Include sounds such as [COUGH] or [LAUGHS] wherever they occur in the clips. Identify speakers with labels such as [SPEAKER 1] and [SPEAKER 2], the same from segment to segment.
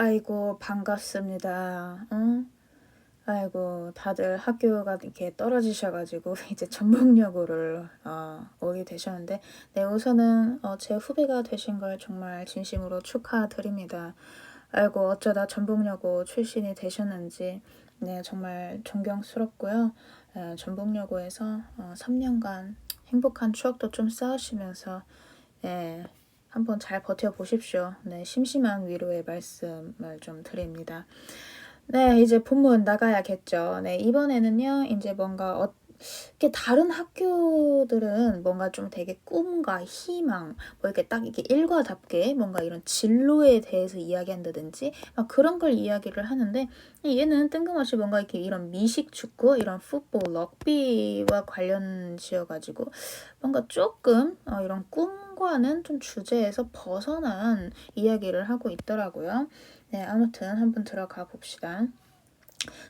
[SPEAKER 1] 아이고, 반갑습니다. 응? 아이고, 다들 학교가 이렇게 떨어지셔가지고, [LAUGHS] 이제 전북여고를, 어, 오게 되셨는데, 네, 우선은, 어, 제 후배가 되신 걸 정말 진심으로 축하드립니다. 아이고, 어쩌다 전북여고 출신이 되셨는지, 네, 정말 존경스럽고요. 에, 전북여고에서 어, 3년간 행복한 추억도 좀 쌓으시면서, 예, 한번 잘 버텨보십시오. 네, 심심한 위로의 말씀을 좀 드립니다. 네, 이제 본문 나가야겠죠. 네, 이번에는요, 이제 뭔가 어, 이렇게 다른 학교들은 뭔가 좀 되게 꿈과 희망, 뭐 이렇게 딱 이렇게 일과답게 뭔가 이런 진로에 대해서 이야기한다든지 막 그런 걸 이야기를 하는데 얘는 뜬금없이 뭔가 이렇게 이런 미식 축구, 이런 풋볼, 럭비와 관련 지어가지고 뭔가 조금 어, 이런 꿈과는 좀 주제에서 벗어난 이야기를 하고 있더라고요. 네, 아무튼 한번 들어가 봅시다.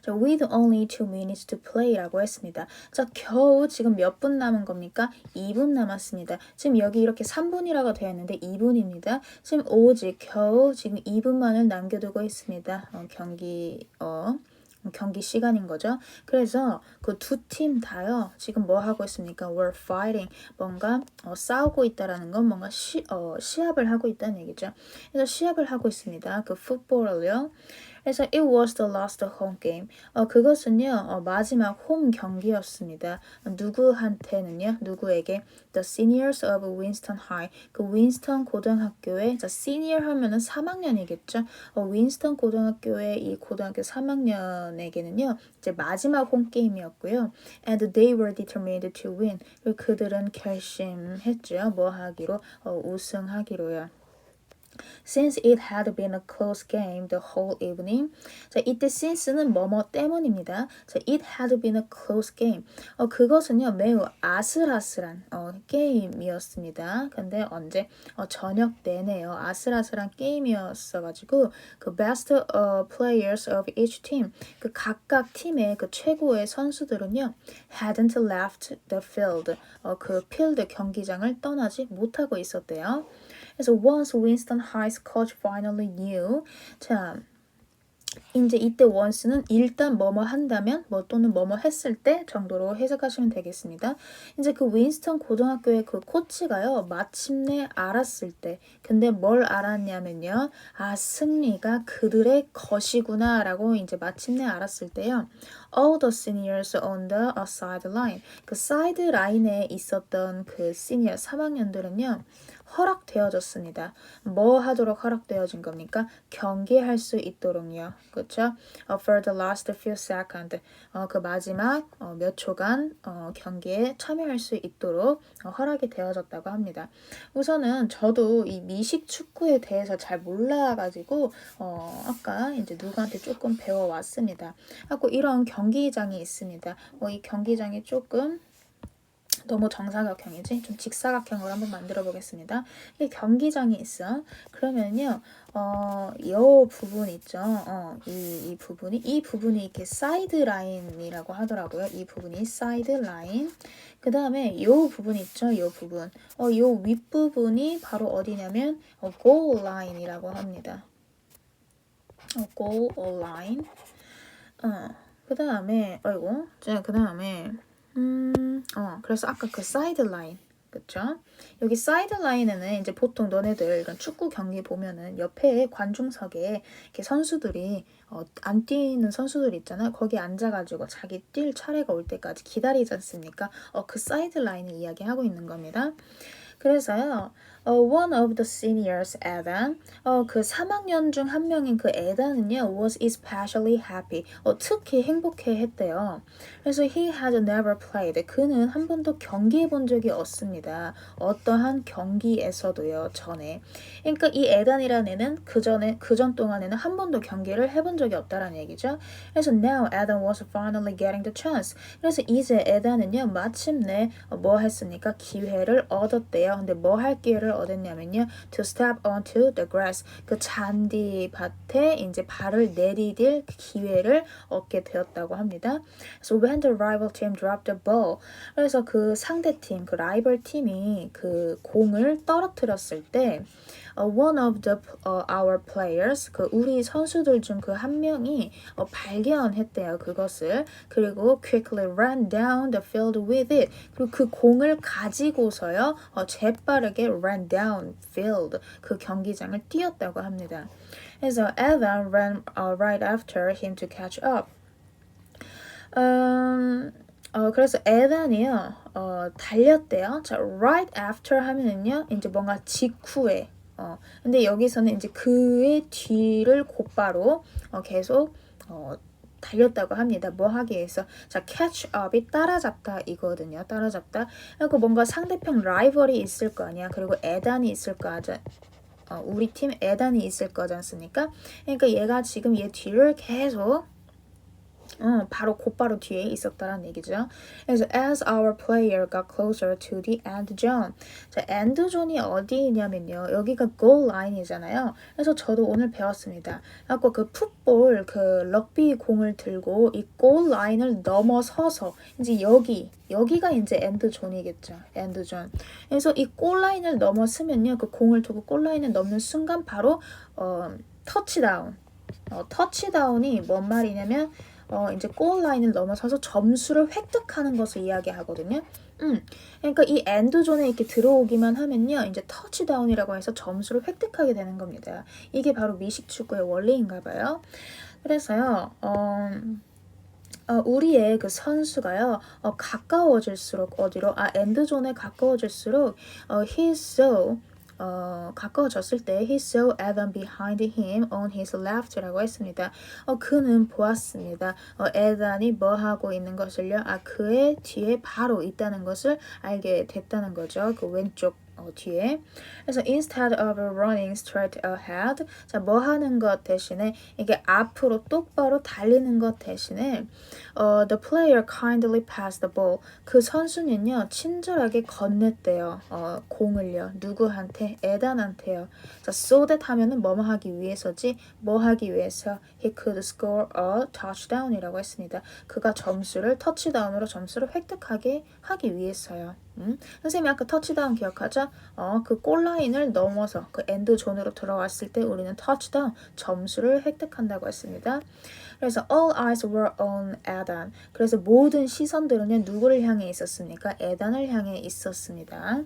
[SPEAKER 1] 자, with only two minutes to play라고 했습니다. 자, 겨우 지금 몇 분 남은 겁니까? 2분 남았습니다. 지금 여기 이렇게 3분이라고 되어 있는데 2분입니다. 지금 오직 겨우 지금 2분만을 남겨두고 있습니다. 어, 경기 어 경기 시간인 거죠. 그래서 그 두 팀 다요. 지금 뭐 하고 있습니까? We're fighting. 뭔가 어, 싸우고 있다라는 건 뭔가 시, 어, 시합을 하고 있다는 얘기죠. 그래서 시합을 하고 있습니다. 그 풋볼을요. 그래서 it was the last home game. 어, 그것은요 어, 마지막 홈 경기였습니다. 누구한테는요? 누구에게? The seniors of Winston High. 그 윈스턴 고등학교의 자 senior 하면은 3학년이겠죠. 어, 윈스턴 고등학교의 이 고등학교 3학년에게는요 이제 마지막 홈 게임이었고요. And they were determined to win. 그들은 결심했죠. 뭐 하기로? 어, 우승하기로요. Since it had been a close game the whole evening. 자, 이때 since는 뭐뭐 때문입니다. 자, it had been a close game. 어, 그것은요, 매우 아슬아슬한 어, 게임이었습니다. 근데 언제? 어, 저녁 내내요. 아슬아슬한 게임이었어가지고 그 best uh, players of each team, 그 각각 팀의 그 최고의 선수들은요, hadn't left the field. 어, 그 필드 경기장을 떠나지 못하고 있었대요. 그래서 once Winston High's coach finally knew 자 이제 이때 once는 일단 뭐뭐 한다면 뭐 또는 뭐뭐 했을 때 정도로 해석하시면 되겠습니다. 이제 그 윈스턴 고등학교의 그 코치가요 마침내 알았을 때. 근데 뭘 알았냐면요. 아 승리가 그들의 것이구나라고 이제 마침내 알았을 때요. All the seniors on the sideline. 그 사이드 라인에 있었던 그 시니어 3학년들은요 허락되어졌습니다. 뭐 하도록 허락되어진 겁니까? 경기할 수 있도록요. 그렇죠? For the last few seconds. 어, 그 마지막 어, 몇 초간 어, 경기에 참여할 수 있도록 어, 허락이 되어졌다고 합니다. 우선은 저도 이 미식 축구에 대해서 잘 몰라가지고 어, 아까 이제 누구한테 조금 배워왔습니다. 하고 이런 경기장이 있습니다. 어, 이 경기장이 조금 너무 정사각형이지 좀 직사각형으로 한번 만들어 보겠습니다. 이 경기장이 있어. 그러면요, 어, 이 부분 있죠. 어, 이, 이 부분이 이 부분이 이렇게 사이드 라인이라고 하더라고요. 이 부분이 사이드 라인. 그 다음에 이 부분 있죠. 이 부분. 어, 이 윗부분이 바로 어디냐면 어, goal line이라고 합니다. 어, goal line. 어, 그 다음에 아이고, 그 다음에 음, 어, 그래서 아까 그 사이드 라인, 그쵸? 여기 사이드 라인에는 이제 보통 너네들 이런 축구 경기 보면은 옆에 관중석에 이렇게 선수들이 어, 안 뛰는 선수들 있잖아. 거기 앉아가지고 자기 뛸 차례가 올 때까지 기다리지 않습니까? 어, 그 사이드 라인을 이야기하고 있는 겁니다. 그래서요, 어, one of the seniors, 에단, 어, 그 3학년 중 한 명인 그 에단은요, was especially happy, 어, 특히 행복해 했대요. 그래서 he had never played, 그는 한 번도 경기해 본 적이 없습니다. 어떠한 경기에서도요, 전에. 그러니까 이 에단이라는 애는 그 전에, 그 전 동안에는 한 번도 경기를 해본 적이 없다라는 얘기죠. 그래서 now Adam was finally getting the chance. 그래서 이제 에단은요, 마침내 뭐 했습니까? 기회를 얻었대요. 근데 뭐 할 기회를 얻었냐면요. To step onto the grass. 그 잔디밭에 이제 발을 내디딜 기회를 얻게 되었다고 합니다. So when the rival team dropped the ball. 그래서 그 상대 팀, 그 라이벌 팀이 그 공을 떨어뜨렸을 때 어, one of the 어, our players 그 우리 선수들 중 그 한 명이 어, 발견했대요 그것을 그리고 quickly ran down the field with it 그리고 그 공을 가지고서요 어, 재빠르게 ran down field 그 경기장을 뛰었다고 합니다. 그래서 Evan ran uh, right after him to catch up. 음, 어, 그래서 에단이요, 어, 달렸대요. 자, right after 하면은요, 이제 뭔가 직후에, 어, 근데 여기서는 이제 그의 뒤를 곧바로, 어, 계속, 어, 달렸다고 합니다. 뭐 하기 위해서. 자, catch up이 따라잡다 이거든요. 따라잡다. 그리고 뭔가 상대편 라이벌이 있을 거 아니야. 그리고 에단이 있을 거 하자. 어, 우리 팀 에단이 있을 거지 않습니까? 그러니까 얘가 지금 얘 뒤를 계속 어, 바로 곧바로 뒤에 있었다는 얘기죠. 그래서 as our player got closer to the end zone. 자, end zone이 어디냐면요. 여기가 goal line이잖아요. 그래서 저도 오늘 배웠습니다. 아까 그 풋볼 그 럭비 공을 들고 이 goal line을 넘어서서 이제 여기 여기가 이제 end zone이겠죠. end zone. 그래서 이 goal line을 넘어서면요. 그 공을 두고 goal line을 넘는 순간 바로 어, 터치다운. 어, 터치다운이 뭔 말이냐면 어, 이제 골 라인을 넘어서서 점수를 획득하는 것을 이야기하거든요. 음, 그러니까 이 엔드존에 이렇게 들어오기만 하면요, 이제 터치다운이라고 해서 점수를 획득하게 되는 겁니다. 이게 바로 미식 축구의 원리인가 봐요. 그래서요, 어, 어, 우리의 그 선수가요, 어, 가까워질수록 어디로, 아, 엔드존에 가까워질수록, 어, he's so, 어, 가까워졌을 때 he saw Adam behind him on his left라고 했습니다. 어, 그는 보았습니다. 어, 에단이 뭐 하고 있는 것을요? 아, 그의 뒤에 바로 있다는 것을 알게 됐다는 거죠. 그 왼쪽 어, 뒤에. 그래서 instead of running straight ahead, 자, 뭐 하는 것 대신에 이게 앞으로 똑바로 달리는 것 대신에 어, the player kindly passed the ball. 그 선수는요, 친절하게 건넸대요. 어, 공을요. 누구한테? 에단한테요. 자, so that 하면은 뭐뭐 하기 위해서지? 뭐 하기 위해서? He could score a touchdown이라고 했습니다. 그가 점수를 터치다운으로 점수를 획득하게 하기 위해서요. 음? 선생님이 아까 터치다운 기억하죠? 어, 그 골라인을 넘어서 그 엔드 존으로 들어왔을 때 우리는 터치다운 점수를 획득한다고 했습니다. 그래서 all eyes were on 에단. 그래서 모든 시선들은 누구를 향해 있었습니까? 에단을 향해 있었습니다.